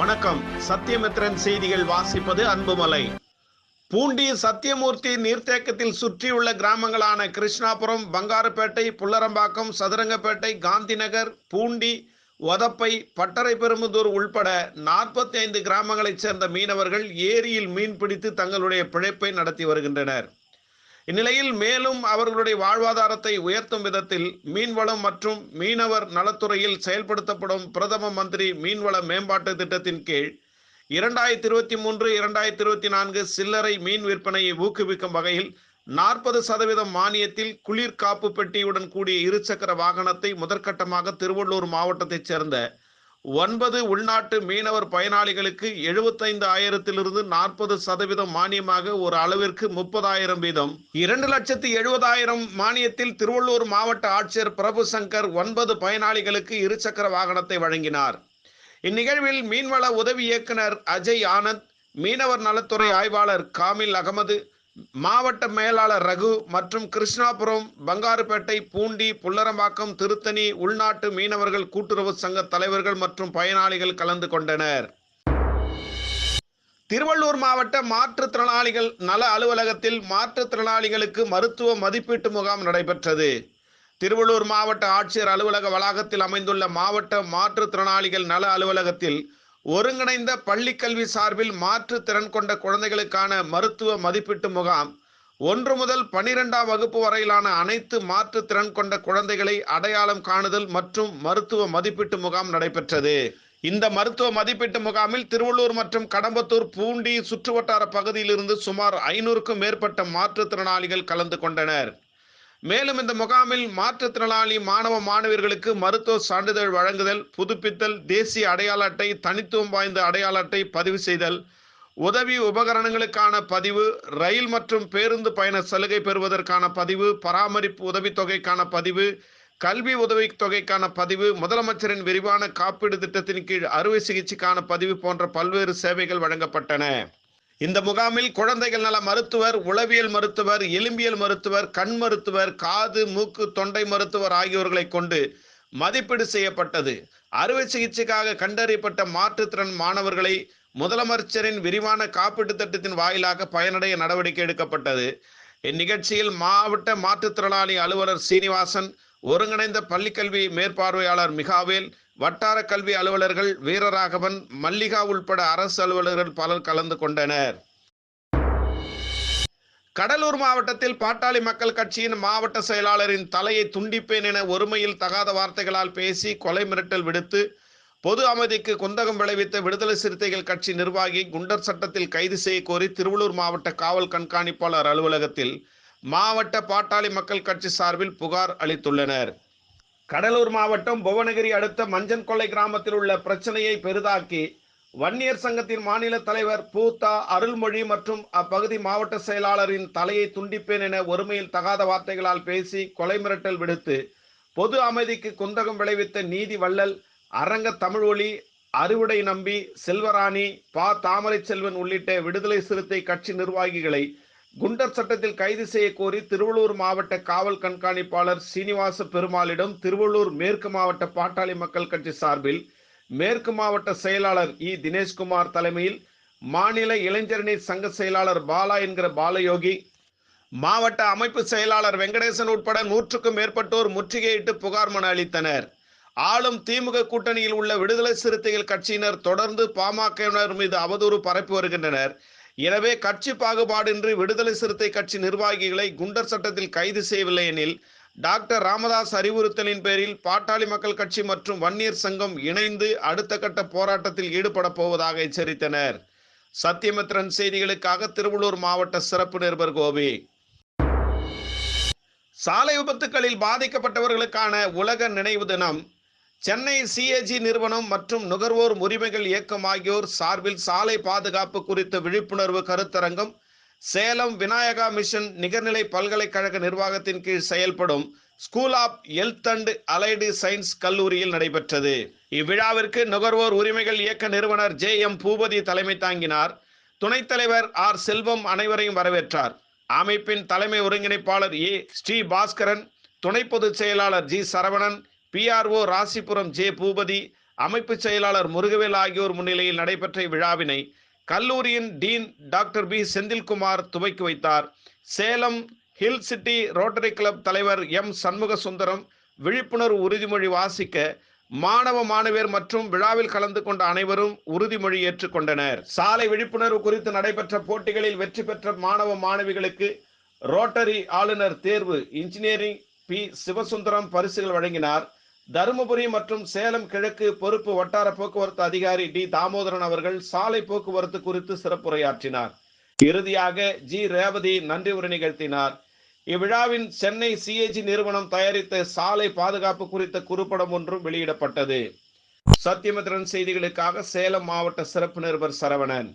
வணக்கம். சத்தியமித்ரன் செய்திகள் வாசிப்பது அன்புமலை. பூண்டி சத்தியமூர்த்தி நீர்த்தேக்கத்தில் சுற்றியுள்ள கிராமங்களான கிருஷ்ணாபுரம் பங்காரப்பேட்டை புல்லரம்பாக்கம் சதுரங்கப்பேட்டை காந்திநகர் பூண்டி ஒதப்பை பட்டரைப்பெரும்புதூர் உள்பட நாற்பத்தி ஐந்து கிராமங்களைச் சேர்ந்த மீனவர்கள் ஏரியில் மீன் பிடித்து தங்களுடைய பிழைப்பை நடத்தி வருகின்றனர். இந்நிலையில் மேலும் அவர்களுடைய வாழ்வாதாரத்தை உயர்த்தும் விதத்தில் மீன்வளம் மற்றும் மீனவர் நலத்துறையில் செயல்படுத்தப்படும் பிரதம மந்திரி மீன்வள மேம்பாட்டு திட்டத்தின் கீழ் இரண்டாயிரத்தி இருபத்தி மூன்று இரண்டாயிரத்தி இருபத்தி நான்கு சில்லறை மீன் விற்பனையை ஊக்குவிக்கும் வகையில் நாற்பது சதவீதம் மானியத்தில் குளிர் காப்பு பெட்டியுடன் கூடிய இருசக்கர வாகனத்தை முதற்கட்டமாக திருவள்ளூர் மாவட்டத்தைச் சேர்ந்த ஒன்பது உள்நாட்டு மீனவர் பயனாளிகளுக்கு எழுபத்தைந்து ஆயிரத்திலிருந்து நாற்பது சதவீதம் மானியமாக ஒரு அளவிற்கு முப்பதாயிரம் வீதம். இரண்டு லட்சத்தி எழுபதாயிரம் மானியத்தில் திருவள்ளூர் மாவட்ட ஆட்சியர் பிரபு சங்கர் ஒன்பது பயனாளிகளுக்கு இருசக்கர வாகனத்தை வழங்கினார். இந்நிகழ்வில் மீன்வள உதவி இயக்குனர் அஜய் ஆனந்த் மீனவர் நலத்துறை ஆய்வாளர் காமில் அகமது மாவட்ட மேலாளர் ரகு மற்றும் கிருஷ்ணாபுரம் பங்காருப்பேட்டை பூண்டி புல்லரம்பாக்கம் திருத்தணி உள்நாட்டு மீனவர்கள் கூட்டுறவு சங்க தலைவர்கள் மற்றும் பயனாளிகள் கலந்து கொண்டனர். திருவள்ளூர் மாவட்ட மாற்றுத்திறனாளிகள் நல அலுவலகத்தில் மாற்றுத்திறனாளிகளுக்கு மருத்துவ மதிப்பீட்டு முகாம் நடைபெற்றது. திருவள்ளூர் மாவட்ட ஆட்சியர் அலுவலக வளாகத்தில் அமைந்துள்ள மாவட்ட மாற்றுத்திறனாளிகள் நல அலுவலகத்தில் ஒருங்கிணைந்த பள்ளிக்கல்வி சார்பில் மாற்றுத்திறன் கொண்ட குழந்தைகளுக்கான மருத்துவ மதிப்பீட்டு முகாம். ஒன்று முதல் பனிரெண்டாம் வகுப்பு வரையிலான அனைத்து மாற்றுத்திறன் கொண்ட குழந்தைகளை அடையாளம் காணுதல் மற்றும் மருத்துவ மதிப்பீட்டு முகாம் நடைபெற்றது. இந்த மருத்துவ மதிப்பீட்டு முகாமில் திருவள்ளூர் மற்றும் கடம்பத்தூர் பூண்டி சுற்றுவட்டார பகுதியிலிருந்து சுமார் ஐநூறுக்கும் மேற்பட்ட மாற்றுத்திறனாளிகள் கலந்து கொண்டனர். மேலும் இந்த முகாமில் மாற்றுத்திறனாளி மாணவ மாணவியர்களுக்கு மருத்துவ சான்றிதழ் வழங்குதல் புதுப்பித்தல் தேசிய அடையாள அட்டை தனித்துவம் வாய்ந்த அடையாள அட்டை பதிவு செய்தல் உதவி உபகரணங்களுக்கான பதிவு ரயில் மற்றும் பேருந்து பயண சலுகை பெறுவதற்கான பதிவு பராமரிப்பு உதவித்தொகைக்கான பதிவு கல்வி உதவித் தொகைக்கான பதிவு முதலமைச்சரின் விரிவான காப்பீடு திட்டத்தின் கீழ் அறுவை சிகிச்சைக்கான பதிவு போன்ற பல்வேறு சேவைகள் வழங்கப்பட்டன. இந்த முகாமில் குழந்தைகள் நல மருத்துவர் உளவியல் மருத்துவர் எலும்பியல் மருத்துவர் கண் மருத்துவர் காது மூக்கு தொண்டை மருத்துவர் ஆகியோர்களை கொண்டு மதிப்பீடு செய்யப்பட்டது. அறுவை சிகிச்சைக்காக கண்டறியப்பட்ட மாற்றுத்திறன் மாணவர்களை முதலமைச்சரின் விரிவான காப்பீட்டு திட்டத்தின் வாயிலாக பயனடைய நடவடிக்கை எடுக்கப்பட்டது. இந்நிகழ்ச்சியில் மாவட்ட மாற்றுத்திறனாளி அலுவலர் சீனிவாசன் ஒருங்கிணைந்த பள்ளிக்கல்வி மேற்பார்வையாளர் மிகாவேல் வட்டார கல்வி அலுவலர்கள் வீரராகவன் மல்லிகா உள்பட அரசு அலுவலர்கள் பலர் கலந்து கொண்டனர். கடலூர் மாவட்டத்தில் பாட்டாளி மக்கள் கட்சியின் மாவட்ட செயலாளரின் தலையை துண்டிப்பேன் என ஒருமையில் தகாத வார்த்தைகளால் பேசி கொலை மிரட்டல் விடுத்து பொது அமைதிக்கு குந்தகம் விளைவித்த விடுதலை சிறுத்தைகள் கட்சி நிர்வாகி குண்டர் சட்டத்தில் கைது செய்ய கோரி திருவள்ளூர் மாவட்ட காவல் கண்காணிப்பாளர் அலுவலகத்தில் மாவட்ட பாட்டாளி மக்கள் கட்சி சார்பில் புகார் அளித்துள்ளனர். கடலூர் மாவட்டம் புவனகிரி அடுத்த மஞ்சன் கொள்ளை கிராமத்தில் உள்ள பிரச்சனையை பெரிதாக்கி வன்னியர் சங்கத்தின் மாநில தலைவர் பூத்தா அருள்மொழி மற்றும் அப்பகுதி மாவட்ட செயலாளரின் தலையை துண்டிப்பேன் என ஒருமையில் தகாத வார்த்தைகளால் பேசி கொலை மிரட்டல் விடுத்து பொது அமைதிக்கு குந்தகம் விளைவித்த நீதி வள்ளல் அரங்க தமிழ் ஒளி அறுவடை நம்பி செல்வராணி பா. தாமரை செல்வன் உள்ளிட்ட விடுதலை சிறுத்தை கட்சி நிர்வாகிகளை குண்டர் சட்டத்தில் கைது செய்ய கோரி திருவள்ளூர் மாவட்ட காவல் கண்காணிப்பாளர் சீனிவாச பெருமாளிடம் திருவள்ளூர் மேற்கு மாவட்ட பாட்டாளி மக்கள் கட்சி சார்பில் மேற்கு மாவட்ட செயலாளர் இ. தினேஷ்குமார் தலைமையில் மாநில இளைஞரணி சங்க செயலாளர் பாலா என்கிற பாலயோகி மாவட்ட அமைப்பு செயலாளர் வெங்கடேசன் உட்பட நூற்றுக்கும் மேற்பட்டோர் முற்றுகையிட்டு புகார் மனு அளித்தனர். ஆளும் திமுக கூட்டணியில் உள்ள விடுதலை சிறுத்தைகள் கட்சியினர் தொடர்ந்து பாமகவினர் மீது அவதூறு பரப்பி வருகின்றனர். எனவே கட்சி பாகுபாடின்றி விடுதலை சிறுத்தை கட்சி நிர்வாகிகளை குண்டர் சட்டத்தில் கைது செய்யவில்லை எனில் டாக்டர் ராமதாஸ் அறிவுறுத்தலின் பேரில் பாட்டாளி மக்கள் கட்சி மற்றும் வன்னியர் சங்கம் இணைந்து அடுத்த கட்ட போராட்டத்தில் ஈடுபட போவதாக எச்சரித்தனர். சத்தியமித்ரன் செய்திகளுக்காக திருவள்ளூர் மாவட்ட சிறப்பு நிருபர் கோபி. சாலை விபத்துகளில் பாதிக்கப்பட்டவர்களுக்கான உலக நினைவு தினம் சென்னை சிஏஜி நிறுவனம் மற்றும் நுகர்வோர் உரிமைகள் இயக்கம் ஆகியோர் சார்பில் சாலை பாதுகாப்பு குறித்த விழிப்புணர்வு கருத்தரங்கம் சேலம் விநாயகா மிஷன் நிகர்நிலை பல்கலைக்கழக நிர்வாகத்தின் கீழ் செயல்படும் school of health and allied science கல்லூரியில் நடைபெற்றது. இவ்விழாவிற்கு நுகர்வோர் உரிமைகள் இயக்க நிறுவனர் ஜே எம் பூபதி தலைமை தாங்கினார். துணைத் தலைவர் ஆர் செல்வம் அனைவரையும் வரவேற்றார். அமைப்பின் தலைமை ஒருங்கிணைப்பாளர் ஏ ஸ்ரீ பாஸ்கரன் துணை பொதுச் செயலாளர் G Saravanan PRO Rasipuram J Boopathi அமைப்பு செயலாளர் முருகவேல் ஆகியோர் முன்னிலையில் நடைபெற்ற இவ்விழாவினை கல்லூரியின் டீன் டாக்டர் பி செந்தில்குமார் துவக்கி வைத்தார். Salem hill city rotary club தலைவர் எம் சண்முக சுந்தரம் விழிப்புணர்வு உறுதிமொழி வாசிக்க மாணவ மாணவியர் மற்றும் விழாவில் கலந்து கொண்ட அனைவரும் உறுதிமொழி ஏற்றுக்கொண்டனர். சாலை விழிப்புணர்வு குறித்து நடைபெற்ற போட்டிகளில் வெற்றி பெற்ற மாணவ மாணவிகளுக்கு ரோட்டரி ஆளுநர் தேர்வு இன்ஜினியரிங் பி சிவசுந்தரம் பரிசுகள் வழங்கினார். தருமபுரி மற்றும் சேலம் கிழக்கு பொறுப்பு வட்டார போக்குவரத்து அதிகாரி டி தாமோதரன் அவர்கள் சாலை போக்குவரத்து குறித்து சிறப்புரையாற்றினார். இறுதியாக ஜி ரேவதி நன்றி உரை நிகழ்த்தினார். இவ்விழாவின் சென்னை சிஏஜி நிறுவனம் தயாரித்த சாலை பாதுகாப்பு குறித்த குறுப்படம் ஒன்றும் வெளியிடப்பட்டது. சத்தியமித்ரன் செய்திகளுக்காக சேலம் மாவட்ட சிறப்பு நிருபர் சரவணன்.